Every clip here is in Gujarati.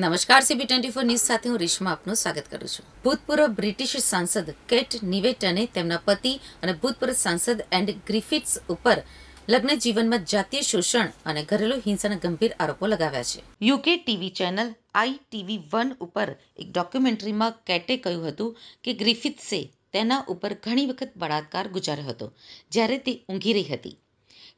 નમસ્કાર સીબી ટ્વેન્ટી ફોર ન્યૂઝ સાથે હું રેશમા આપનું સ્વાગત કરું છું. ભૂતપૂર્વ બ્રિટિશ સાંસદ કેટ નિવેટને તેમના પતિ અને ભૂતપૂર્વ સાંસદ એન્ડ ગ્રિફિથ્સ ઉપર લગ્ન જીવનમાં જાતીય શોષણ અને ઘરેલુ હિંસાના ગંભીર આરોપો લગાવ્યા છે. UK TV channel ITV one one ઉપર એક ડોક્યુમેન્ટરીમાં કેટે કહ્યું હતું કે ગ્રિફિથ્સે તેના ઉપર ઘણી વખત બળાત્કાર ગુજાર્યો હતો, જ્યારે તે ઊંઘી રહી હતી.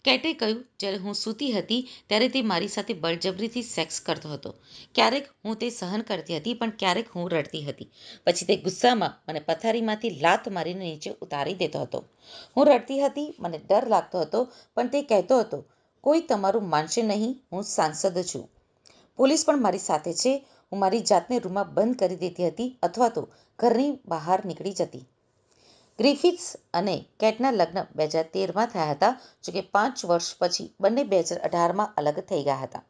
કેટે કહ્યું, જ્યારે હું સૂતી હતી, ત્યારે તે મારી સાથે બળજબરીથી સેક્સ કરતો હતો. ક્યારેક હું તે સહન કરતી હતી, પણ ક્યારેક હું રડતી હતી. પછી તે ગુસ્સામાં મને પથારીમાંથી લાત મારીને નીચે ઉતારી દેતો હતો. હું રડતી હતી, મને ડર લાગતો હતો, પણ તે કહેતો હતો, કોઈ તમારું માનશે નહીં, હું સાંસદ છું. પોલીસ પણ મારી સાથે છે. હું મારી જાતને રૂમમાં બંધ કરી દેતી હતી અથવા તો ઘરની બહાર નીકળી જતી. ગ્રિફિથ્સ અને કેટના લગ્ન બે હજાર તેરમાં થયા હતા, જોકે પાંચ વર્ષ પછી બંને બે હજાર અઢારમાં અલગ થઈ ગયા હતા.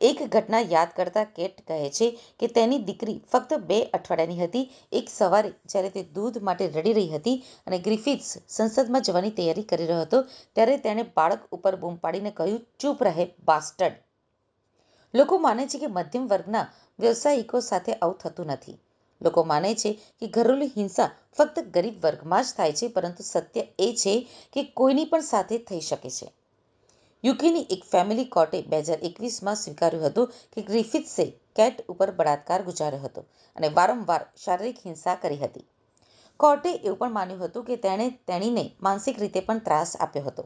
એક ઘટના યાદ કરતા કેટ કહે છે કે તેની દીકરી ફક્ત બે અઠવાડિયાની હતી. એક સવારે જ્યારે તે દૂધ માટે રડી રહી હતી અને ગ્રિફિથ્સ સંસદમાં જવાની તૈયારી કરી રહ્યો હતો, ત્યારે તેણે બાળક ઉપર બૂમ પાડીને કહ્યું, ચૂપ રહે, બાસ્ટર્ડ. લોકો માને છે કે મધ્યમ વર્ગના વ્યવસાયિકો સાથે આવું થતું નથી. લોકો માને છે કે ઘરેલુ હિંસા ફક્ત ગરીબ વર્ગમાં જ થાય છે, પરંતુ સત્ય એ છે કે કોઈની પણ સાથે થઈ શકે છે. યુકેની એક ફેમિલી કોર્ટે બે હજાર એકવીસમાં સ્વીકાર્યું હતું કે ગ્રિફિથ્સે કેટ ઉપર બળાત્કાર ગુજાર્યો હતો અને વારંવાર શારીરિક હિંસા કરી હતી. કોર્ટે એવું પણ માન્યું હતું કે તેણે તેણીને માનસિક રીતે પણ ત્રાસ આપ્યો હતો.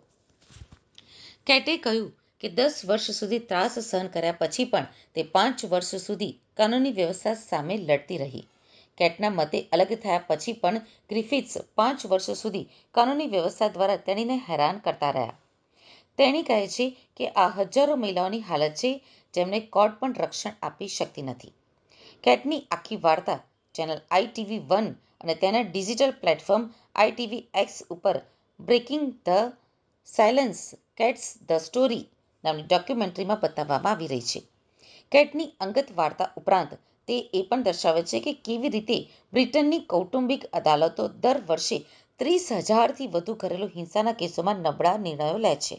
કેટે કહ્યું કે દસ વર્ષ સુધી ત્રાસ સહન કર્યા પછી પણ તે પાંચ વર્ષ સુધી કાનૂની વ્યવસ્થા સામે લડતી રહી. કેટના મતે અલગ થયા પછી પણ ગ્રિફિથ્સ પાંચ વર્ષ સુધી કાનૂની વ્યવસ્થા દ્વારા તેણીને હેરાન કરતા રહ્યા. તેણી કહે છે કે આ હજારો મહિલાઓની હાલત છે, જેમને કોર્ટ પણ રક્ષણ આપી શકતી નથી. કેટની આખી વાર્તા ચેનલ આઈટીવી વન અને તેના ડિજિટલ પ્લેટફોર્મ આઈટીવી એક્સ ઉપર breaking the silence cats the story નામની ડોક્યુમેન્ટરીમાં બતાવવામાં આવી રહી છે. કેટની અંગત વાર્તા ઉપરાંત તે એ પણ દર્શાવે છે કે કેવી રીતે બ્રિટનની કૌટુંબિક અદાલતો દર વર્ષે ત્રીસ હજારથી વધુ ઘરેલુ હિંસાના કેસોમાં નબળા નિર્ણયો લે છે.